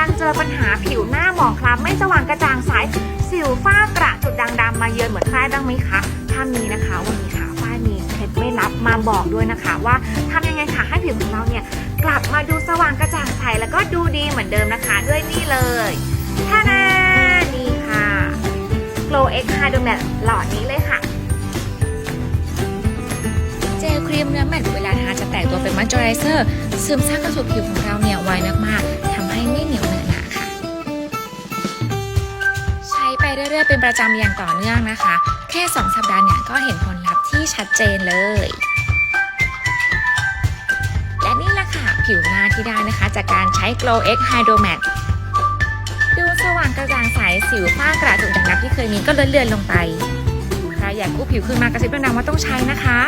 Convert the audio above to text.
อปัญหาผิวหน้าหมองคล้ำไม่สว่างกระจ่างใสสิวฝ้ากระจุดด่างดำมาเยือนเหมือนฝ้ายบ้างไหมคะ ถ้ามีนะคะวันนี้ค่ะฝ้ายมีเคล็ดไม่ลับมาบอกด้วยนะคะ ว่าทำยังไงค่ะให้ผิวของเราเนี่ยกลับมาดูสว่างกระจ่างใสแล้วก็ดูดีเหมือนเดิมนะคะด้วยนี่เลยท่านานี่ค่ะ Glow X Hydro Matte หลอดนี้เลยค่ะเจลครีมเนื้อแมตต์เวลาทาจะแตกตัวเป็นมอยเจอไรเซอร์ซึมซาบเข้าสู่ผิวของเราเนี่ยไวมา รื่อยๆเป็นประจำอย่างต่อเนื่องนะคะ แค่ 2 สัปดาห์เนี่ยก็เห็นผลลัพธ์ที่ชัดเจนเลย และนี่แหละค่ะ ผิวหน้าที่ได้นะคะ จากการใช้ Glow X Hydro Matte ดูสว่างกระจ่างใสสิวฝ้ากระจุดด่างดำที่เคยมีก็เลือนๆลงไปใครอยากกู้ผิวคืนมากระซิบดังๆว่าต้องใช้นะคะ